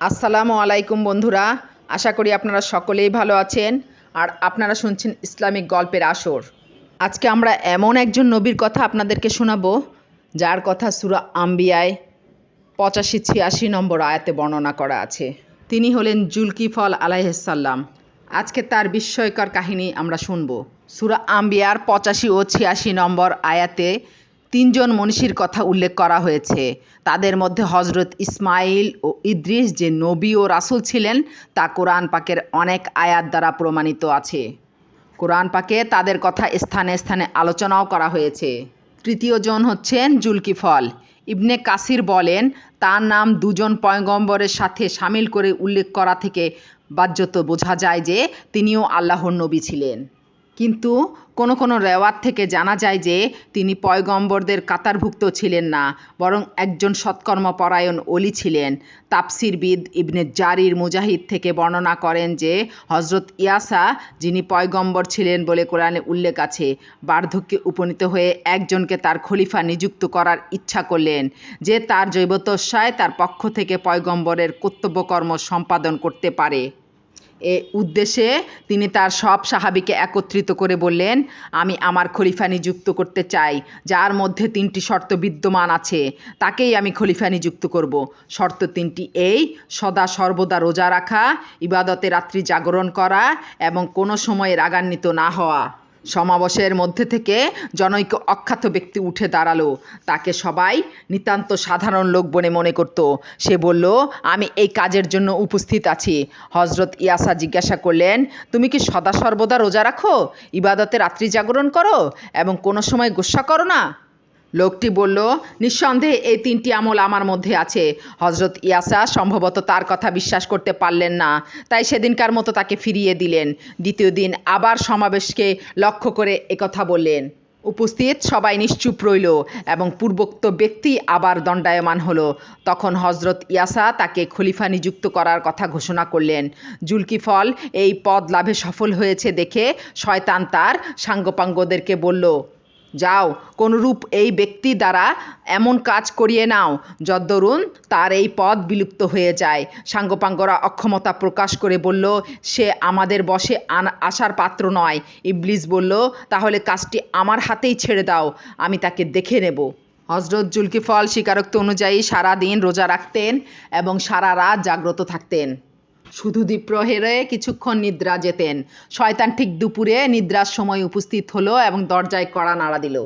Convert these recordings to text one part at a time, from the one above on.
আসসালামু আলাইকুম বন্ধুরা, আশা করি আপনারা সকলেই ভালো আছেন আর আপনারা শুনছেন ইসলামিক গল্পের আসর। আজকে আমরা এমন একজন নবীর কথা আপনাদেরকে শোনাবো, যার কথা সুরা আম্বিয়ায় পঁচাশি ছিয়াশি নম্বর আয়াতে বর্ণনা করা আছে। তিনি হলেন জুলকিফল আলাইসাল্লাম আজকে তার বিস্ময়কর কাহিনী আমরা শুনব। সুরা আম্বিয়ার পঁচাশি ও ছিয়াশি নম্বর আয়াতে তিনজন মনীষীর কথা উল্লেখ করা হয়েছে। তাদের মধ্যে হজরত ইসমাইল ও ইদ্রিস যে নবী ও রাসুল ছিলেন, তা কোরআন পাকের অনেক আয়াত দ্বারা প্রমাণিত আছে। কোরআন পাকে তাদের কথা স্থানে স্থানে আলোচনাও করা হয়েছে। তৃতীয় জন হচ্ছেন জুলকিফল। ইবনে কাসির বলেন, তার নাম দুজন পয়গম্বরের সাথে সামিল করে উল্লেখ করা থেকে বাহ্যত বোঝা যায় যে তিনিও আল্লাহর নবী ছিলেন। কিন্তু কোনো কোনো রেওয়াত থেকে জানা যায় যে তিনি পয়গম্বরদের কাতারভুক্ত ছিলেন না, বরং একজন সৎকর্মপরায়ণ অলি ছিলেন। তাপসিরবিদ ইবনে জারির মুজাহিদ থেকে বর্ণনা করেন যে হজরত ইয়াসা, যিনি পয়গম্বর ছিলেন বলে কোরআনে উল্লেখ আছে, বার্ধক্যে উপনীত হয়ে একজনকে তার খলিফা নিযুক্ত করার ইচ্ছা করলেন, যে তার জৈবতস্যায় তার পক্ষ থেকে পয়গম্বরের কর্তব্যকর্ম সম্পাদন করতে পারে। এ উদ্দেশ্যে তিনি তার সব সাহাবিকে একত্রিত করে বললেন, আমি আমার খলিফা নিযুক্ত করতে চাই, যার মধ্যে তিনটি শর্ত বিদ্যমান আছে, তাকেই আমি খলিফা নিযুক্ত করব। শর্ত তিনটি এই, সদা সর্বদা রোজা রাখা, ইবাদতে রাত্রি জাগরণ করা এবং কোনো সময়ে রাগান্বিত না হওয়া। সমাবেশের মধ্যে থেকে জনৈক অখ্যাত ব্যক্তি উঠে দাঁড়াল। তাকে সবাই নিতান্ত সাধারণ লোক বলে মনে করত। সে বলল, আমি এই কাজের জন্য উপস্থিত আছি। হজরত ইয়াসা জিজ্ঞাসা করলেন, তুমি কি সদা সর্বদা রোজা রাখো? ইবাদতে রাত্রি জাগরণ করো? এবং কোনো সময় গুসা করো না? লোকটি বলল, নিঃসন্দেহে এই তিনটি আমল আমার মধ্যে আছে। হজরত ইয়াসা সম্ভবত তার কথা বিশ্বাস করতে পারলেন না। তাই সেদিনকার মতো তাকে ফিরিয়ে দিলেন। দ্বিতীয় দিন আবার সমাবেশকে লক্ষ্য করে একথা বললেন। উপস্থিত সবাই নিশ্চুপ রইল এবং পূর্বোক্ত ব্যক্তি আবার দণ্ডায়মান হলো। তখন হজরত ইয়াসা তাকে খলিফা নিযুক্ত করার কথা ঘোষণা করলেন। জুলকিফল এই পদ লাভে সফল হয়েছে দেখে শয়তান তার সাঙ্গপাঙ্গদেরকে বলল যাও, কোনরূপ এই ব্যক্তি দ্বারা এমন কাজ করিয়ে নাও যদ্দরুন তার এই পদ বিলুপ্ত হয়ে যায়। সাঙ্গপাঙ্গরা অক্ষমতা প্রকাশ করে বলল, সে আমাদের বসে আসার পাত্র নয়। ইবলিস বলল, তাহলে কাজটি আমার হাতেই ছেড়ে দাও, আমি তাকে দেখে নেব। হজরত জুলকিফল স্বীকারোক্ত অনুযায়ী সারা দিন রোজা রাখতেন এবং সারা রাত জাগ্রত থাকতেন। শুধু দ্বীপ্রহেরে কিছুক্ষণ নিদ্রা যেতেন। শয়তান ঠিক দুপুরে নিদ্রার সময় উপস্থিত হলো এবং দরজায় কড়া নাড়া দিল।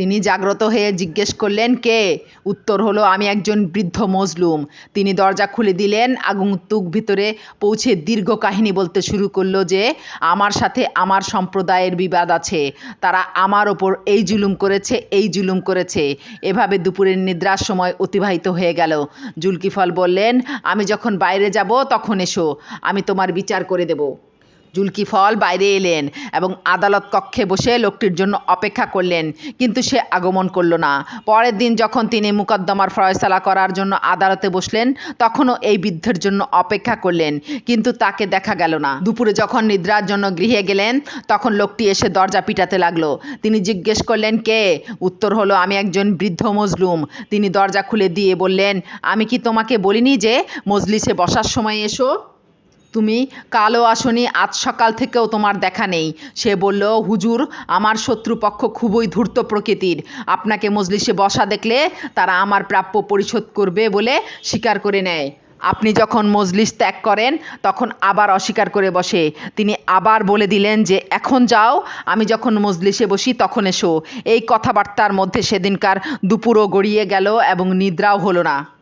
তিনি জাগ্রত হয়ে জিজ্ঞেস করলেন, কে? উত্তর হলো, আমি একজন বৃদ্ধ মজলুম। তিনি দরজা খুলে দিলেন আগুন্তুক ভিতরে পৌঁছে দীর্ঘ কাহিনী বলতে শুরু করল যে, আমার সাথে আমার সম্প্রদায়ের বিবাদ আছে। তারা আমার ওপর এই জুলুম করেছে, এই জুলুম করেছে। এভাবে দুপুরের নিদ্রার সময় অতিবাহিত হয়ে গেল। জুলকিফল বললেন, আমি যখন বাইরে যাব, তখন এসো। আমি তোমার বিচার করে দেবো। জুলকিফল বাইরে এলেন এবং আদালত কক্ষে বসে লোকটির জন্য অপেক্ষা করলেন, কিন্তু সে আগমন করল না। পরের দিন যখন তিনি মুকদ্দমার ফয়সালা করার জন্য আদালতে বসলেন, তখনও এই বৃদ্ধের জন্য অপেক্ষা করলেন, কিন্তু তাকে দেখা গেল না। দুপুরে যখন নিদ্রার জন্য গৃহে গেলেন, তখন লোকটি এসে দরজা পিটাতে লাগল। তিনি জিজ্ঞেস করলেন, কে? উত্তর হলো, আমি একজন বৃদ্ধ মজলুম। তিনি দরজা খুলে দিয়ে বললেন, আমি কি তোমাকে বলিনি যে মজলিসে বসার সময় এসো? তুমি কালো আসনি, আজ সকাল থেকেও তোমার দেখা নেই। সে বলল, হুজুর, আমার শত্রুপক্ষ খুবই ধূর্ত প্রকৃতির। আপনাকে মজলিসে বসা দেখলে তারা আমার প্রাপ্য পরিশোধ করবে বলে স্বীকার করে নেয়। আপনি যখন মজলিস ত্যাগ করেন, তখন আবার অস্বীকার করে বসে। তিনি আবার বলে দিলেন যে, এখন যাও, আমি যখন মজলিসে বসি তখন এসো। এই কথাবার্তার মধ্যে সেদিনকার দুপুরও গড়িয়ে গেল এবং নিদ্রাও হলো না।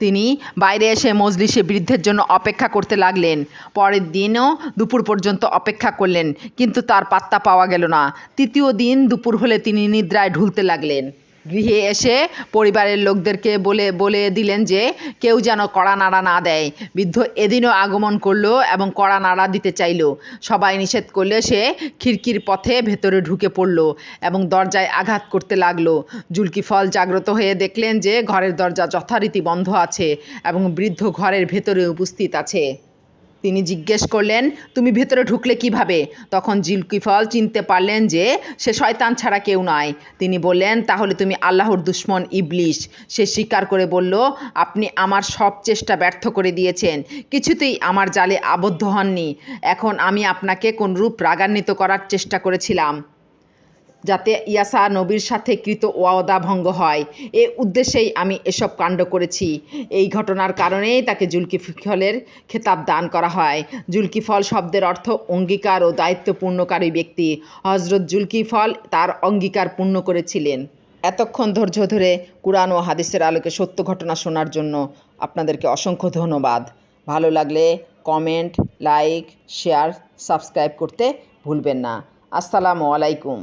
তিনি বাইরে এসে মজলিসে বৃদ্ধের জন্য অপেক্ষা করতে লাগলেন। পরের দিনও দুপুর পর্যন্ত অপেক্ষা করলেন, কিন্তু তার পাত্তা পাওয়া গেল না। তৃতীয় দিন দুপুর হলে তিনি নিদ্রায় ঢুলতে লাগলেন। গৃহে এসে পরিবারের লোকদেরকে বলে বলে দিলেন যে, কেউ যেন কড়া নাড়া না দেয়। বৃদ্ধ এদিনও আগমন করল এবং কড়া নাড়া দিতে চাইল। সবাই নিষেধ করলে সে খিড়কির পথে ভেতরে ঢুকে পড়ল এবং দরজায় আঘাত করতে লাগল। জুলকিফল জাগ্রত হয়ে দেখলেন যে, ঘরের দরজা যথারীতি বন্ধ আছে এবং বৃদ্ধ ঘরের ভেতরে উপস্থিত আছে। তিনি জিজ্ঞেস করলেন, তুমি ভেতরে ঢুকলে কীভাবে? তখন জিলকিফল চিনতে পারলেন যে, সে শয়তান ছাড়া কেউ নয়। তিনি বললেন, তাহলে তুমি আল্লাহর দুশ্মন ইবলিশ। সে স্বীকার করে বলল, আপনি আমার সব চেষ্টা ব্যর্থ করে দিয়েছেন। কিছুতেই আমার জালে আবদ্ধ হননি। এখন আমি আপনাকে কোনরূপ রাগান্বিত করার চেষ্টা করেছিলাম। যাতে ইয়াসা নবীর সাথে কৃত ওয়াদা ভঙ্গ হয়। এ উদ্দেশ্যেই আমি এসব কাণ্ড করেছি। এই ঘটনার কারণেই তাকে জুলকিফলের খেতাব দান করা হয়। জুলকিফল শব্দের অর্থ অঙ্গীকার ও দায়িত্ব পূর্ণকারী ব্যক্তি। হজরত জুলকিফল তার অঙ্গীকার পূর্ণ করেছিলেন। এতক্ষণ ধৈর্য ধরে কোরআন ও হাদিসের আলোকে সত্য ঘটনা শোনার জন্য আপনাদেরকে অসংখ্য ধন্যবাদ। ভালো লাগলে কমেন্ট, লাইক, শেয়ার, সাবস্ক্রাইব করতে ভুলবেন না। আসসালামু আলাইকুম।